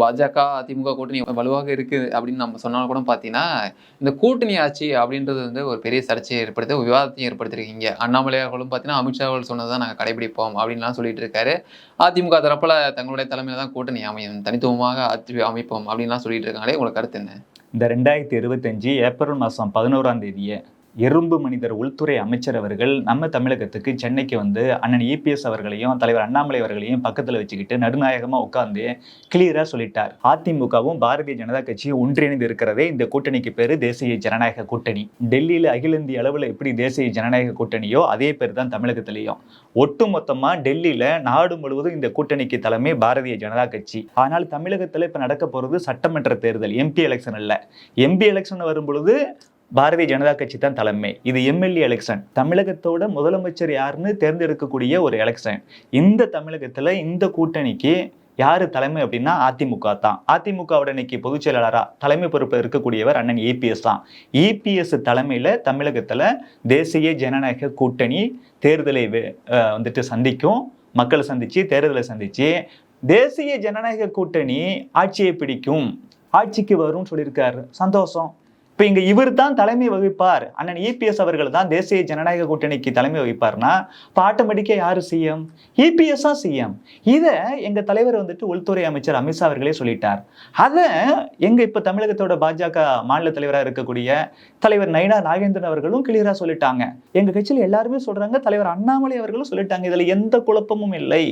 பாஜக அதிமுக கூட்டணி வலுவாக இருக்குது அப்படின்னு நம்ம சொன்னாலும் கூட பார்த்தீங்கன்னா இந்த கூட்டணி ஆட்சி அப்படின்றது வந்து ஒரு பெரிய சர்ச்சையை ஏற்படுத்தி விவாதத்தையும் ஏற்படுத்திருக்கீங்க. அண்ணாமலை அவர்களும் பார்த்தீங்கன்னா அமித்ஷா அவர்கள் சொன்னதை நாங்கள் கடைபிடிப்போம் அப்படின்லாம் சொல்லிட்டு இருக்காரு. அதிமுக தரப்பில் தங்களுடைய தலைமையில் தான் கூட்டணி அமையும் தனித்துவமாக அமைப்போம் அப்படின்லாம் சொல்லிட்டு இருக்காங்களே உங்களுக்கு கருத்து என்ன? இந்த ரெண்டாயிரத்தி இருபத்தஞ்சு ஏப்ரல் மாதம் பதினோராம் தேதியை எறும்பு மனிதர் உள்துறை அமைச்சர் அவர்கள் நம்ம தமிழகத்துக்கு சென்னைக்கு வந்து அண்ணன் இபிஎஸ் அவர்களையும் தலைவர் அண்ணாமலை அவர்களையும் பக்கத்தில் வச்சுக்கிட்டு நடுநாயகமாக உட்கார்ந்து கிளியராக சொல்லிட்டார். அதிமுகவும் பாரதிய ஜனதா கட்சியும் ஒன்றிணைந்து இருக்கிறதே இந்த கூட்டணிக்கு பேர் தேசிய ஜனநாயக கூட்டணி. டெல்லியில் அகில இந்திய அளவில் எப்படி தேசிய ஜனநாயக கூட்டணியோ அதே பேர் தான் தமிழகத்திலையும். ஒட்டுமொத்தமாக டெல்லியில் நாடு முழுவதும் இந்த கூட்டணிக்கு தலைமை பாரதிய ஜனதா கட்சி. ஆனால் தமிழகத்தில் இப்போ நடக்க போகிறது சட்டமன்ற தேர்தல் எம்பி எலெக்ஷன் இல்லை எம்பி எலெக்ஷன் வரும்பொழுது பாரதிய ஜனதா கட்சி தான் தலைமை. இது எம்எல்ஏ எலெக்ஷன் தமிழகத்தோட முதலமைச்சர் யாருன்னு தேர்ந்தெடுக்கக்கூடிய ஒரு எலெக்ஷன் இந்த தமிழகத்துல இந்த கூட்டணிக்கு யார் தலைமை அப்படின்னா அதிமுக தான். அதிமுகவோட இன்னைக்கு பொதுச் செயலாளராக தலைமை பொறுப்பில் இருக்கக்கூடியவர் அண்ணன் ஏபிஎஸ் தான். இபிஎஸ் தலைமையில் தமிழகத்தில் தேசிய ஜனநாயக கூட்டணி தேர்தலை வந்துட்டு சந்திக்கும். மக்களை சந்தித்து தேர்தலை சந்தித்து தேசிய ஜனநாயக கூட்டணி ஆட்சியை பிடிக்கும். ஆட்சிக்கு வரும்னு சொல்லியிருக்காரு. சந்தோஷம். இப்போ இங்கே இவர் தான் தலைமை வகிப்பார். அண்ணன் இபிஎஸ் அவர்கள் தான் தேசிய ஜனநாயக கூட்டணிக்கு தலைமை வகிப்பார்னா இப்போ ஆட்டோமேட்டிக்காக யார் சிஎம் இபிஎஸ் தான் சிஎம் இதை எங்கள் தலைவர் வந்துட்டு உள்துறை அமைச்சர் அமித்ஷா அவர்களே சொல்லிட்டார். அதை எங்கள் இப்போ தமிழகத்தோட பாஜக மாநில தலைவராக இருக்கக்கூடிய தலைவர் நயினா நாகேந்திரன் அவர்களும் கிளியராக சொல்லிட்டாங்க. எங்கள் கட்சியில் எல்லாருமே சொல்கிறாங்க தலைவர் அண்ணாமலை அவர்களும் சொல்லிட்டாங்க இதில் எந்த குழப்பமும் இல்லை.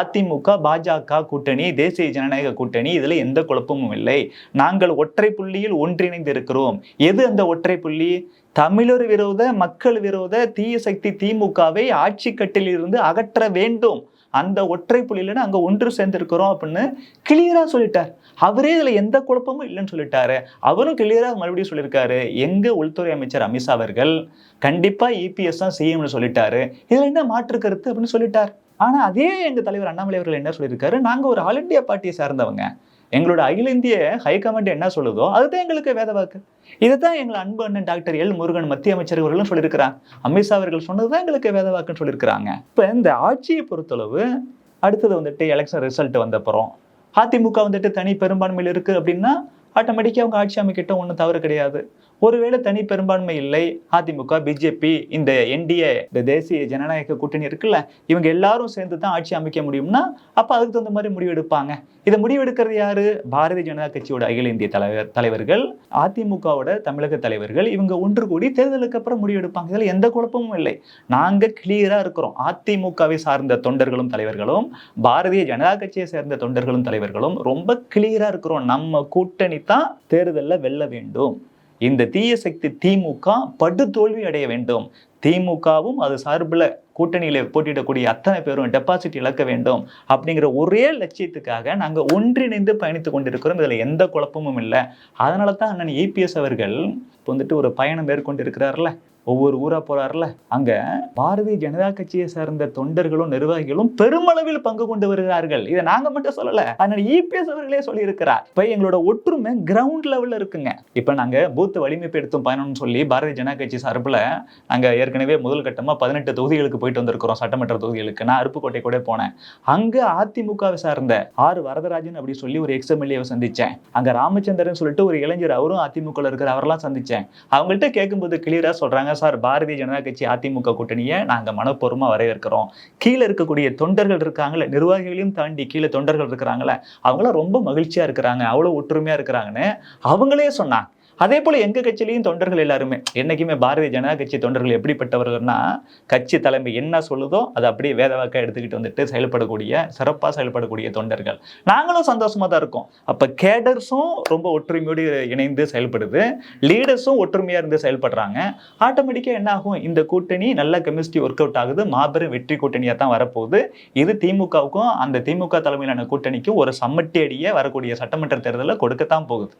அதிமுக பாஜக கூட்டணி தேசிய ஜனநாயக கூட்டணி இதில் எந்த குழப்பமும் இல்லை. நாங்கள் ஒற்றை புள்ளியில் ஒன்றிணைந்து இருக்கிறோம் எது அந்த ஒற்றை புள்ளி? தமிழர் விரோத மக்கள் விரோத தீய சக்தி திமுகவை ஆட்சி கட்டில் இருந்து அகற்ற வேண்டும். அந்த ஒற்றை புள்ளியில அங்க ஒன்று சேர்ந்திருக்கிறோம் அப்படின்னு கிளியரா சொல்லிட்டார். அவரே இதுல எந்த குழப்பமும் இல்லைன்னு சொல்லிட்டாரு. அவரும் கிளியரா மறுபடியும் சொல்லியிருக்காரு. எங்க உள்துறை அமைச்சர் அமித்ஷா அவர்கள் கண்டிப்பா இபிஎஸ் தான் செய்யும்னு சொல்லிட்டாரு. இதுல என்ன மாற்று கருத்து அப்படின்னு சொல்லிட்டார். ஆனா அதே எங்க தலைவர் அண்ணாமலை அவர்கள் என்ன சொல்லியிருக்காரு? நாங்க ஒரு ஆல் இந்தியா பார்ட்டியை சார்ந்தவங்க. எங்களோட அகில இந்திய ஹைகமாண்ட் என்ன சொல்லுதோ அதுதான் எங்களுக்கு வேத வாக்கு. இதுதான் எங்கள் அன்பு அண்ணன் டாக்டர் எல் முருகன் மத்திய அமைச்சர் அவர்களும் சொல்லியிருக்கிறாங்க அமித்ஷா அவர்கள் சொன்னது தான் எங்களுக்கு வேத வாக்குன்னு சொல்லியிருக்கிறாங்க. இப்போ இந்த ஆட்சியை பொறுத்தளவு அடுத்தது வந்துட்டு எலெக்ஷன் ரிசல்ட் வந்தப்புறம் அதிமுக வந்துட்டு தனி பெரும்பான்மையில் இருக்குது அப்படின்னா ஆட்டோமேட்டிக்காக அவங்க ஆட்சி அமைக்கிட்ட ஒன்றும் தவறு கிடையாது. ஒருவேளை தனி பெரும்பான்மை இல்லை அதிமுக பிஜேபி இந்த என்டிஏ இந்த தேசிய ஜனநாயக கூட்டணி இருக்குல்ல இவங்க எல்லாரும் சேர்ந்து தான் ஆட்சி அமைக்க முடியும்னா அப்போ அதுக்கு தகுந்த மாதிரி முடிவெடுப்பாங்க இதை முடிவெடுக்கிறது யாரு? பாரதிய ஜனதா கட்சியோட அகில இந்திய தலைவர் தலைவர்கள் அதிமுகவோட தமிழக தலைவர்கள் இவங்க ஒன்று கூடி தேர்தலுக்கு அப்புறம் முடிவெடுப்பாங்க இதில் எந்த குழப்பமும் இல்லை. நாங்க கிளியரா இருக்கிறோம். அதிமுகவை சார்ந்த தொண்டர்களும் தலைவர்களும் பாரதிய ஜனதா கட்சியை சேர்ந்த தொண்டர்களும் தலைவர்களும் ரொம்ப கிளியரா இருக்கிறோம். நம்ம கூட்டணி தான் தேர்தலில் வெல்ல வேண்டும். இந்த தீய சக்தி திமுக படு தோல்வி அடைய வேண்டும். திமுகவும் அது சார்பில் கூட்டணியில் போட்டியிடக்கூடிய அத்தனை பேரும் டெபாசிட் இழக்க வேண்டும் அப்படிங்கிற ஒரே லட்சியத்துக்காக நாங்கள் ஒன்றிணைந்து பயணித்து கொண்டிருக்கிறோம். இதில் எந்த குழப்பமும் இல்லை. அதனால தான் அண்ணன் ஏபிஎஸ் அவர்கள் இப்போ வந்துட்டு ஒரு பயணம் மேற்கொண்டு இருக்கிறார்ல ஒவ்வொரு ஊரா போறாருல அங்க பாரதிய ஜனதா கட்சியை சார்ந்த தொண்டர்களும் நிர்வாகிகளும் பெருமளவில் பங்கு கொண்டு வருகிறார்கள். இதை நாங்க மட்டும் சொல்லல அதனால இபிஎஸ் அவர்களே சொல்லியிருக்கிறார். இப்ப எங்களோட ஒற்றுமை கிரவுண்ட் லெவல்ல இருக்குங்க. இப்ப நாங்க பூத் வலிமைப்படுத்தும் பயணம்னு சொல்லி பாரதிய ஜனதா கட்சி சார்பில் நாங்க ஏற்கனவே முதல் கட்டமா பதினெட்டு தொகுதிகளுக்கு போயிட்டு வந்திருக்கிறோம் சட்டமன்ற தொகுதிகளுக்கு. நான் அருப்புக்கோட்டை கூட போனேன். அங்க அதிமுகவை சார்ந்த ஆர் வரதராஜன் அப்படி சொல்லி ஒரு எக்ஸ்எம்எல்ஏவை சந்திச்சேன். அங்க ராமச்சந்திரன் சொல்லிட்டு ஒரு இளைஞர் அவரும் அதிமுக இருக்கிற அவரெல்லாம் சந்திச்சேன். அவங்கள்ட்ட கேட்கும்போது கிளியரா சொல்றாங்க சார் பாரதிய ஜனதா கட்சி அதிமுக கூட்டணியை நாங்க மனப்பூர்வமா வரவேற்கிறோம். கீழே இருக்கக்கூடிய தொண்டர்கள் இருக்காங்களே நிர்வாகிகளையும் தாண்டி கீழே தொண்டர்கள் இருக்கிறாங்களே அவங்களாம் ரொம்ப மகிழ்ச்சியா இருக்கிறாங்க அவ்வளவு ஒற்றுமையா இருக்கிறாங்கன்னு அவங்களே சொன்னாங்க. அதே போல் எங்கள் கட்சியிலையும் தொண்டர்கள் எல்லாருமே. என்னைக்குமே பாரதிய ஜனதா கட்சி தொண்டர்கள் எப்படிப்பட்டவர்கள்னா கட்சி தலைமை என்ன சொல்லுதோ அதை அப்படியே வேதவாக்கா எடுத்துக்கிட்டு வந்துட்டு செயல்படக்கூடிய சிறப்பாக செயல்படக்கூடிய தொண்டர்கள். நாங்களும் சந்தோஷமாக தான் இருக்கோம். அப்போ கேடர்ஸும் ரொம்ப ஒற்றுமையோடு இணைந்து செயல்படுது. லீடர்ஸும் ஒற்றுமையாக இருந்து செயல்படுறாங்க. ஆட்டோமேட்டிக்காக என்ன ஆகும்? இந்த கூட்டணி நல்ல கெமிஸ்ட்ரி ஒர்க் அவுட் ஆகுது. மாபெரும் வெற்றி கூட்டணியாக தான் வரப்போகுது. இது திமுகவுக்கும் அந்த திமுக தலைமையிலான கூட்டணிக்கும் ஒரு சம்மட்டி அடியே வரக்கூடிய சட்டமன்ற தேர்தலில் கொடுக்கத்தான் போகுது.